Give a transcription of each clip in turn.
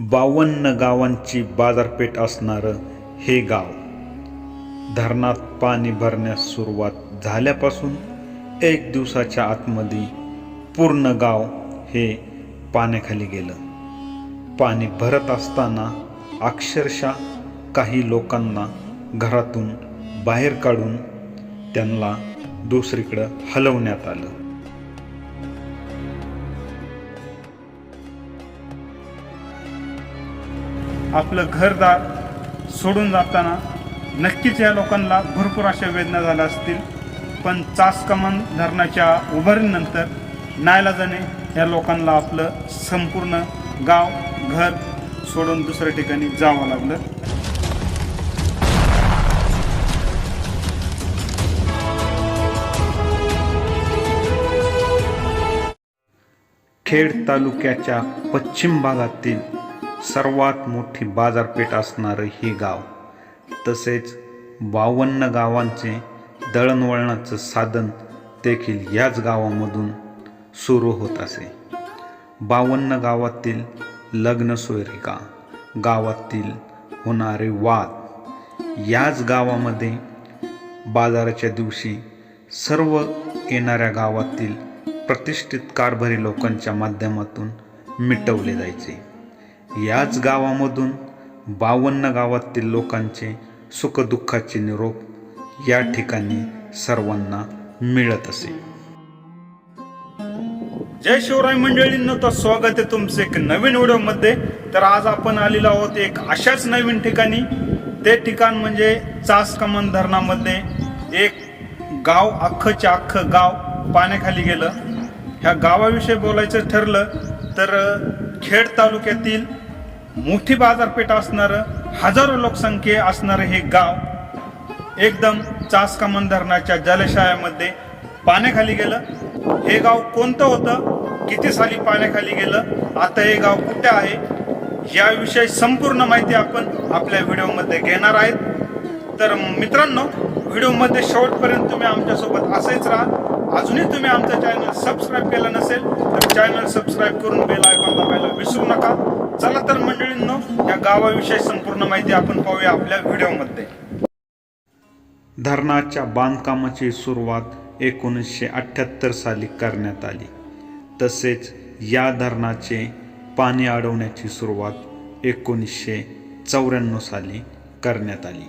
बावन्न गावांची बाजारपेठ असणारं हे गाव धरणात पाणी भरण्यास सुरुवात झाल्यापासून एक दिवसाच्या आतमध्ये पूर्ण गाव हे पाण्याखाली गेलं. पाणी भरत असताना अक्षरशः काही लोकांना घरातून बाहेर काढून त्यांना दुसरीकडं हलवण्यात आलं. आपलं घरदार सोडून जाताना नक्कीच या लोकांना भरपूर अशा वेदना झाल्या असतील. पण चासकमान धरणाच्या उभारणीनंतर नायलाजाने या लोकांना आपलं संपूर्ण गाव घर सोडून दुसऱ्या ठिकाणी जावं लागलं. खेड तालुक्याच्या पश्चिम भागातील सर्वात मोठी बाजारपेठ असणारं हे गाव. तसेच बावन्न गावांचे दळणवळणाचं साधन देखील याच गावामधून सुरू होत असे. बावन्न गावातील लग्नसोयरिका गावातील होणारे वाद याच गावामध्ये बाजाराच्या दिवशी सर्व येणाऱ्या गावातील प्रतिष्ठित कारभारी लोकांच्या माध्यमातून मिटवले जायचे. याच गावामधून बावन्न गावातील लोकांचे सुखदुःखाचे निरोप या ठिकाणी सर्वांना मिळत असे. जय शिवराय मंडळींना तर स्वागत आहे तुमचं एक नवीन व्हिडिओमध्ये. तर आज आपण आलेलो आहोत एक अशाच नवीन ठिकाणी. ते ठिकाण म्हणजे चास कमान धरणामध्ये एक गाव अख्खच्या अख्खं गाव पाण्याखाली गेलं. ह्या गावाविषयी बोलायचं ठरलं तर खेड तालुक्यातील मोठी बाजारपेठ असणारं हजारो लोकसंख्ये असणारं हे गाव एकदम चासकामन धरणाच्या जलाशयामध्ये पाण्याखाली गेलं. हे गाव कोणतं होतं? किती साली पाण्याखाली गेलं? आता हे गाव कुठे आहे? याविषयी संपूर्ण माहिती आपण आपल्या व्हिडिओमध्ये घेणार आहेत. तर मित्रांनो व्हिडिओमध्ये शेवटपर्यंत तुम्ही आमच्यासोबत असेच राहा. अजूनही तुम्ही आमचं चॅनल सबस्क्राईब केलं नसेल तर चॅनल सबस्क्राईब करून बेल आयकॉन दाबायला विसरू नका. चला तर मंडळींनो या गावाविषयी संपूर्ण माहिती आपण पाहूया आपल्या व्हिडिओमध्ये. धरणाच्या बांधकामाची सुरुवात एकोणीसशे अठ्ठ्याहत्तर साली करण्यात आली. तसेच या धरणाचे पाणी अडवण्याची सुरुवात एकोणीसशे चौऱ्याण्णव साली करण्यात आली.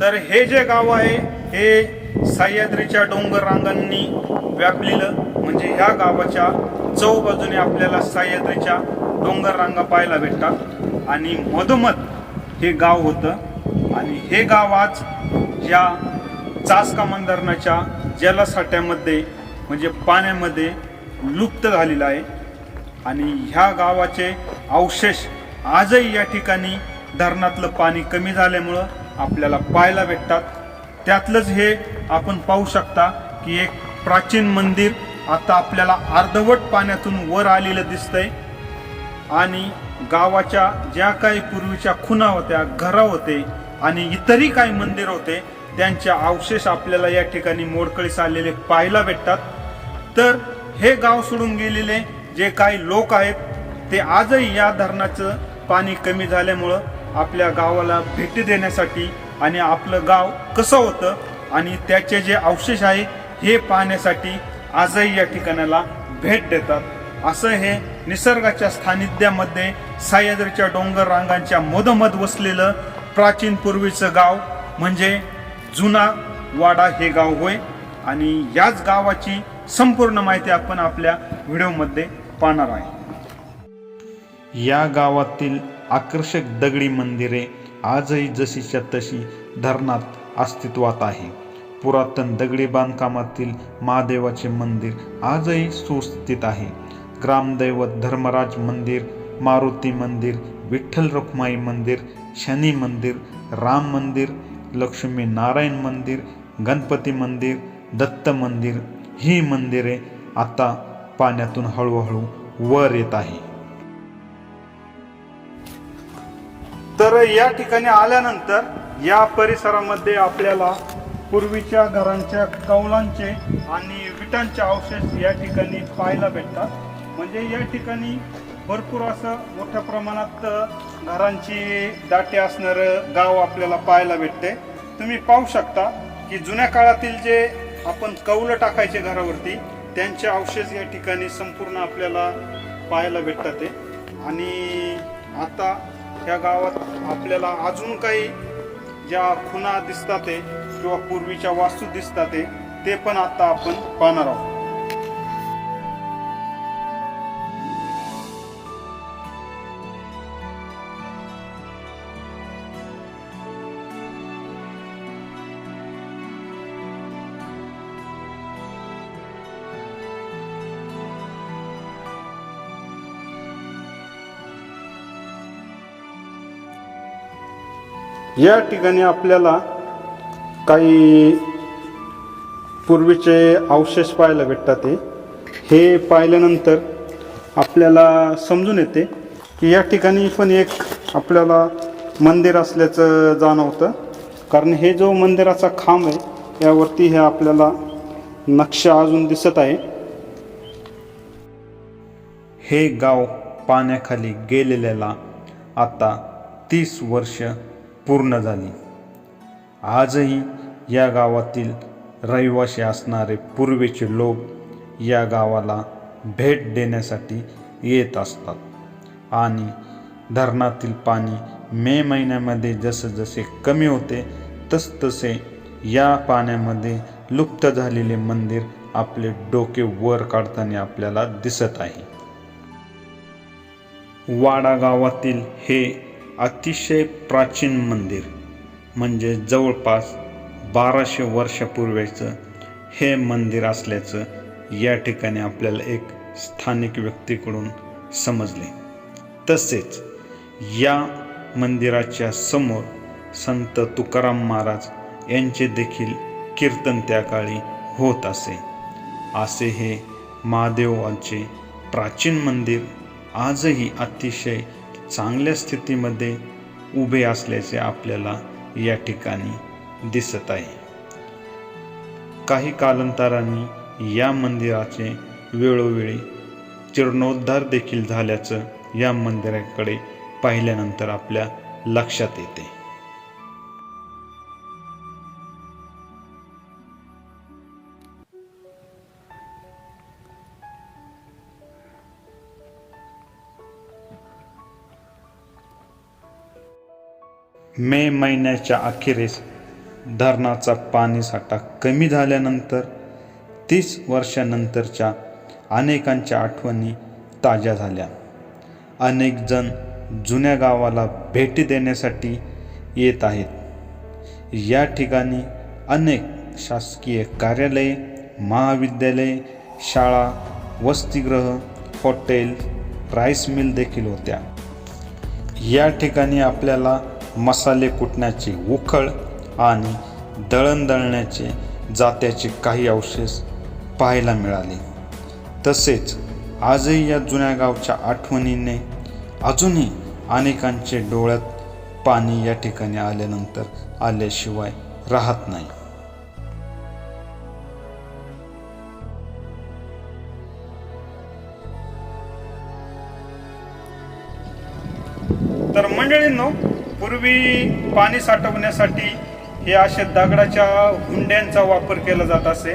तर हे जे गाव आहे हे सह्याद्रीच्या डोंगर रांगांनी व्यापलेलं म्हणजे ह्या गावाच्या चौबाजूने आपल्याला सह्याद्रीच्या डोंगर रांगा पाहायला भेटतात. आणि मधोमध हे गाव होतं. आणि हे गाव आज या चासका धरणाच्या जलसाठ्यामध्ये म्हणजे पाण्यामध्ये लुप्त झालेलं आहे. आणि ह्या गावाचे अवशेष आजही या ठिकाणी धरणातलं पाणी कमी झाल्यामुळं आपल्याला पाहायला भेटतात. त्यातलंच हे आपण पाहू शकता की एक प्राचीन मंदिर आता आपल्याला अर्धवट पाण्यातून वर आलेलं दिसतंय. आणि गावाच्या ज्या काही पूर्वीच्या खुणा होत्या घरं होते आणि इतरही काही मंदिर होते त्यांचे अवशेष आपल्याला या ठिकाणी मोडकळीस आलेले पाहायला भेटतात. तर हे गाव सोडून गेलेले जे काही लोक आहेत ते आजही या धरणाचं पाणी कमी झाल्यामुळं आपल्या गावाला भेटी देण्यासाठी आणि आपलं गाव कसं होतं आणि त्याचे जे अवशेष आहे हे पाहण्यासाठी आजही या ठिकाणाला भेट देतात. असं हे निसर्गाच्या सानिध्यामध्ये सह्याद्रीच्या डोंगर रांगांच्या मधोमध वसलेलं प्राचीन पूर्वीचं गाव म्हणजे जुना वाडा हे गाव होय. आणि याच गावाची संपूर्ण माहिती आपण आपल्या व्हिडिओमध्ये पाहणार आहे. या गावातील आकर्षक दगडी मंदिरे आजही जशीच्या तशी धरणात अस्तित्वात आहे. पुरातन दगडी बांधकामातील महादेवाचे मंदिर आजही सुस्थित आहे. ग्रामदैवत धर्मराज मंदिर मारुती मंदिर विठ्ठल रुक्माई मंदिर शनी मंदिर राम मंदिर लक्ष्मी नारायण मंदिर गणपती मंदिर दत्त मंदिर ही मंदिरे आता पाण्यातून हळूहळू वर येत आहे. तर या ठिकाणी आल्यानंतर या परिसरामध्ये आपल्याला पूर्वीच्या घरांच्या कौलांचे आणि विटांचे अवशेष या ठिकाणी पाहायला भेटतात. म्हणजे या ठिकाणी भरपूर असं मोठ्या प्रमाणात घरांची दाटे असणारं गाव आपल्याला पाहायला भेटते. तुम्ही पाहू शकता की जुन्या काळातील जे आपण कौलं टाकायचे घरावरती त्यांचे अवशेष या ठिकाणी संपूर्ण आपल्याला पाहायला भेटतात ते. आणि आता ह्या गावात आपल्याला अजून काही ज्या खुणा दिसतात ते किंवा पूर्वीच्या वास्तू दिसतात ते ते पण आता आपण पाहणार आहोत. या ठिकाणी आपल्याला काही पूर्वीचे अवशेष पाहायला भेटतात ते. हे पाहिल्यानंतर आपल्याला समजून येते की या ठिकाणी पण एक आपल्याला मंदिर असल्याचं जाणवतं. कारण हे जो मंदिराचा खांब आहे यावरती हे आपल्याला नक्षा अजून दिसत आहे. हे गाव पाण्याखाली गेलेल्याला आता तीस वर्ष पूर्ण झाली. आजही या गावातील रहिवासी असणारे पूर्वीचे लोक या गावाला भेट देण्यासाठी येत असतात. आणि धरणातील पाणी मे महिन्यामध्ये जसं जसे कमी होते तसतसे या पाण्यामध्ये लुप्त झालेले मंदिर आपले डोके वर काढताना आपल्याला दिसत आहे. वाडा गावातील हे अतिशय प्राचीन मंदिर म्हणजे जवळपास बाराशे वर्षापूर्वीचं हे मंदिर असल्याचं या ठिकाणी आपल्याला एक स्थानिक व्यक्तीकडून समजले. तसेच या मंदिराच्या समोर संत तुकाराम महाराज यांचे देखील कीर्तन त्या काळी होत असे. असे हे महादेवाचे प्राचीन मंदिर आजही अतिशय चांगल्या स्थितीमध्ये उभे असल्याचे आपल्याला या ठिकाणी दिसत आहे. काही कालांतराने या मंदिराचे वेळोवेळी जीर्णोद्धार देखील झाल्याचं या मंदिराकडे पाहिल्यानंतर आपल्या लक्षात येते. मे महिन्याच्या अखेरीस धरणाचा पाणीसाठा कमी झाल्यानंतर तीस वर्षानंतरच्या अनेकांच्या आठवणी ताज्या झाल्या. अनेक जण जुन्या गावाला भेटी देण्यासाठी येत आहेत. या ठिकाणी अनेक शासकीय कार्यालये महाविद्यालये शाळा वसतिगृह हॉटेल राईस मिल देखील होत्या. या ठिकाणी आपल्याला मसाले कुटण्याची उखळ आणि दळण दळण्याचे जात्याचे काही अवशेष पाहायला मिळाले. तसेच आजही या जुन्या गावच्या आठवणीने अजूनही अनेकांचे डोळ्यात पाणी या ठिकाणी आल्यानंतर आल्याशिवाय राहत नाही. तर मंडळींनो पूर्वी पाणी साठवण्यासाठी हे अशा दगडाच्या हुंड्यांचा वापर केला जात असे.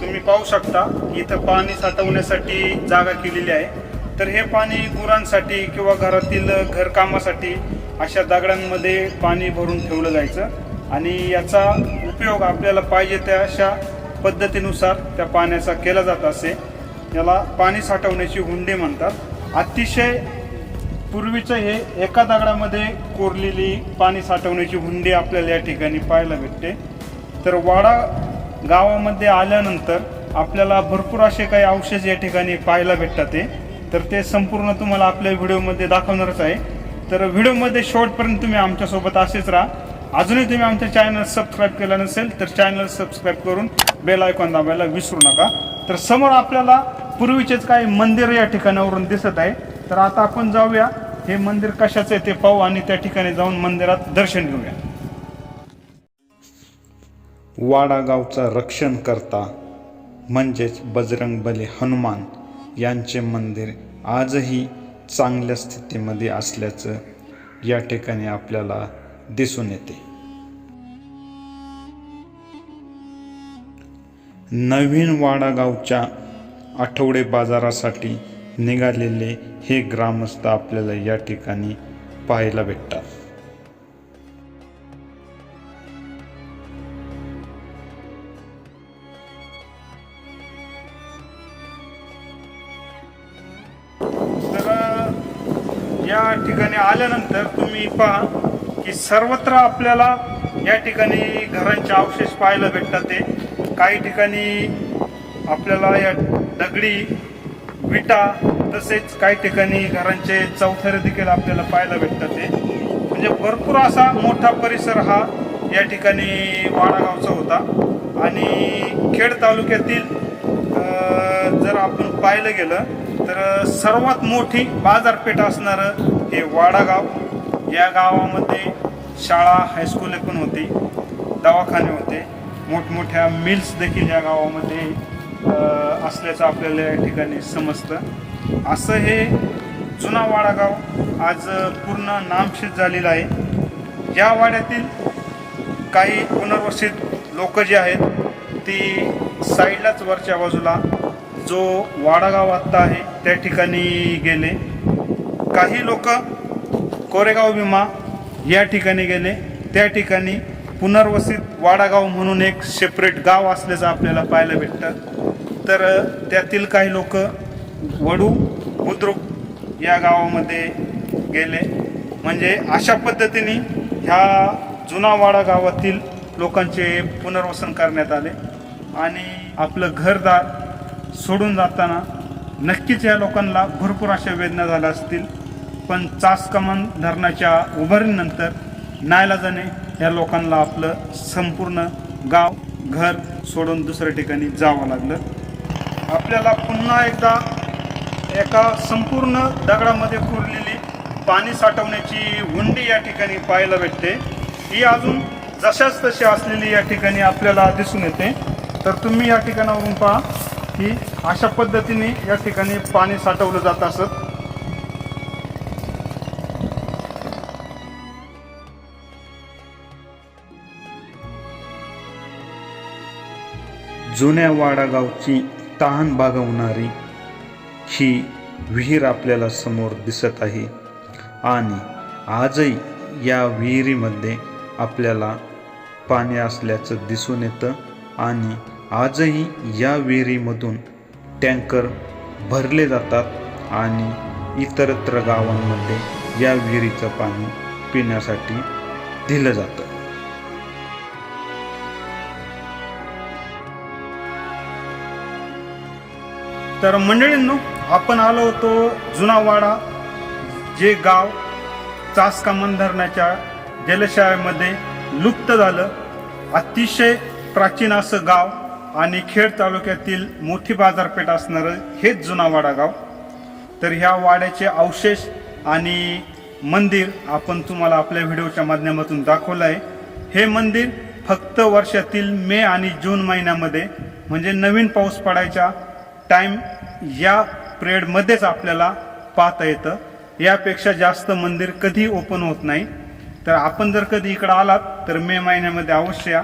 तुम्ही पाहू शकता इथं पाणी साठवण्यासाठी जागा केलेली आहे. तर हे पाणी गुरांसाठी किंवा घरातील घरकामासाठी अशा दगडांमध्ये पाणी भरून ठेवलं जायचं आणि याचा उपयोग आपल्याला पाहिजे त्या अशा पद्धतीनुसार त्या पाण्याचा केला जात असे. याला पाणी साठवण्याची हुंडी म्हणतात. अतिशय पूर्वीचं हे एका दगडामध्ये कोरलेली पाणी साठवण्याची हुंडी आपल्याला या ठिकाणी पाहायला भेटते. तर वाडा गावामध्ये आल्यानंतर आपल्याला भरपूर असे काही अवशेष या ठिकाणी पाहायला भेटतात ते तर ते संपूर्ण तुम्हाला आपल्या व्हिडिओमध्ये दाखवणारच आहे. तर व्हिडिओमध्ये शेवटपर्यंत तुम्ही आमच्यासोबत असेच राहा. अजूनही तुम्ही आमच्या चॅनल सबस्क्राईब केलं नसेल तर चॅनल सबस्क्राईब करून बेल आयकॉन दाबायला विसरू नका. तर समोर आपल्याला पूर्वीचेच काही मंदिर या ठिकाणावरून दिसत आहे. तर आता आपण जाऊया. हे मंदिर कशाचं आहे ते पाहू आणि त्या ठिकाणी जाऊन मंदिरात दर्शन घेऊया. वाडागावचा रक्षण करता म्हणजेच बजरंग बली हनुमान यांचे मंदिर आजही चांगल्या स्थितीमध्ये असल्याचं या ठिकाणी आपल्याला दिसून येते. नवीन वाडागावच्या आठवडे बाजारासाठी निघालेले हे ग्रामस्थ आपल्याला या ठिकाणी पाहायला भेटतात. तर या ठिकाणी आल्यानंतर तुम्ही पहा की सर्वत्र आपल्याला या ठिकाणी घरांचे अवशेष पाहायला भेटतात ते. काही ठिकाणी आपल्याला या दगडी विटा तसेच काही ठिकाणी घरांचे चौथरे देखील आपल्याला पाहायला भेटतात ते. म्हणजे भरपूर असा मोठा परिसर हा या ठिकाणी वाडागावचा होता. आणि खेड तालुक्यातील जर आपण पाहिलं गेलं तर सर्वात मोठी बाजारपेठ असणारं हे वाडागाव. या गावामध्ये शाळा हायस्कूल पण होती दवाखाने होते. मोठमोठ्या मिल्स देखील या गावामध्ये असल्याचं आपल्याला या ठिकाणी समजतं. असं हे जुना वाडागाव आज पूर्ण नामशेष झालेलं आहे. या वाड्यातील काही पुनर्वसित लोक जे आहेत ती साईडलाच वरच्या बाजूला जो वाडागाव आत्ता आहे त्या ठिकाणी गेले. काही लोक कोरेगाव भीमा या ठिकाणी गेले. त्या ठिकाणी पुनर्वसित वाडागाव म्हणून एक सेपरेट गाव असल्याचं आपल्याला पाहायला भेटतं. तर त्यातील काही लोक वडू बुद्रुक या गावामध्ये गेले. म्हणजे अशा पद्धतीने ह्या जुना वाडा गावातील लोकांचे पुनर्वसन करण्यात आले. आणि आपलं घरदार सोडून जाताना नक्कीच या लोकांना भरपूर अशा वेदना झाल्या असतील. पण चास कमान धरणाच्या उभारणीनंतर नायलाजाने या लोकांना आपलं संपूर्ण गाव घर सोडून दुसऱ्या ठिकाणी जावं लागलं. आपल्याला पुन्हा एकदा एका संपूर्ण दगडामध्ये कोरलेली पाणी साठवण्याची हुंडी या ठिकाणी पाहायला भेटते. ही अजून जशाच तशी असलेली या ठिकाणी आपल्याला दिसून येते. तर तुम्ही या ठिकाणावरून पहा की अशा पद्धतीने या ठिकाणी पाणी साठवलं जात असत. जुन्या वाडागावची तहान भागवणारी ही विहीर आपल्याला समोर दिसत आहे. आणि आजही या विहिरीमध्ये आपल्याला पाणी असल्याचं दिसून येतं आणि आजही या विहिरीमधून टँकर भरले जातात आणि इतरत्र गावांमध्ये या विहिरीचं पाणी पिण्यासाठी दिलं जातं. तर मंडळींनो आपण आलो होतो जुना वाडा जे गाव चासकामन धरणाच्या जलशाळेमध्ये लुप्त झालं. अतिशय प्राचीन असं गाव आणि खेड तालुक्यातील मोठी बाजारपेठ असणारं हेच जुना वाडा गाव. तर ह्या वाड्याचे अवशेष आणि मंदिर आपण तुम्हाला आपल्या व्हिडिओच्या माध्यमातून दाखवलं आहे. हे मंदिर फक्त वर्षातील मे आणि जून महिन्यामध्ये म्हणजे नवीन पाऊस पडायच्या टाईम या पिरियडमध्येच आपल्याला पाहता येतं. यापेक्षा जास्त मंदिर कधी ओपन होत नाही. तर आपण जर कधी इकडं आलात तर मे महिन्यामध्ये अवश्य या.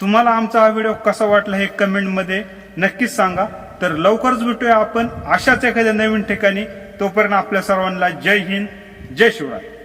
तुम्हाला आमचा हा व्हिडिओ कसा वाटला हे कमेंटमध्ये नक्कीच सांगा. तर लवकरच भेटूया आपण अशाच एखाद्या नवीन ठिकाणी. तोपर्यंत आपल्या सर्वांना जय हिंद जय शिवराय.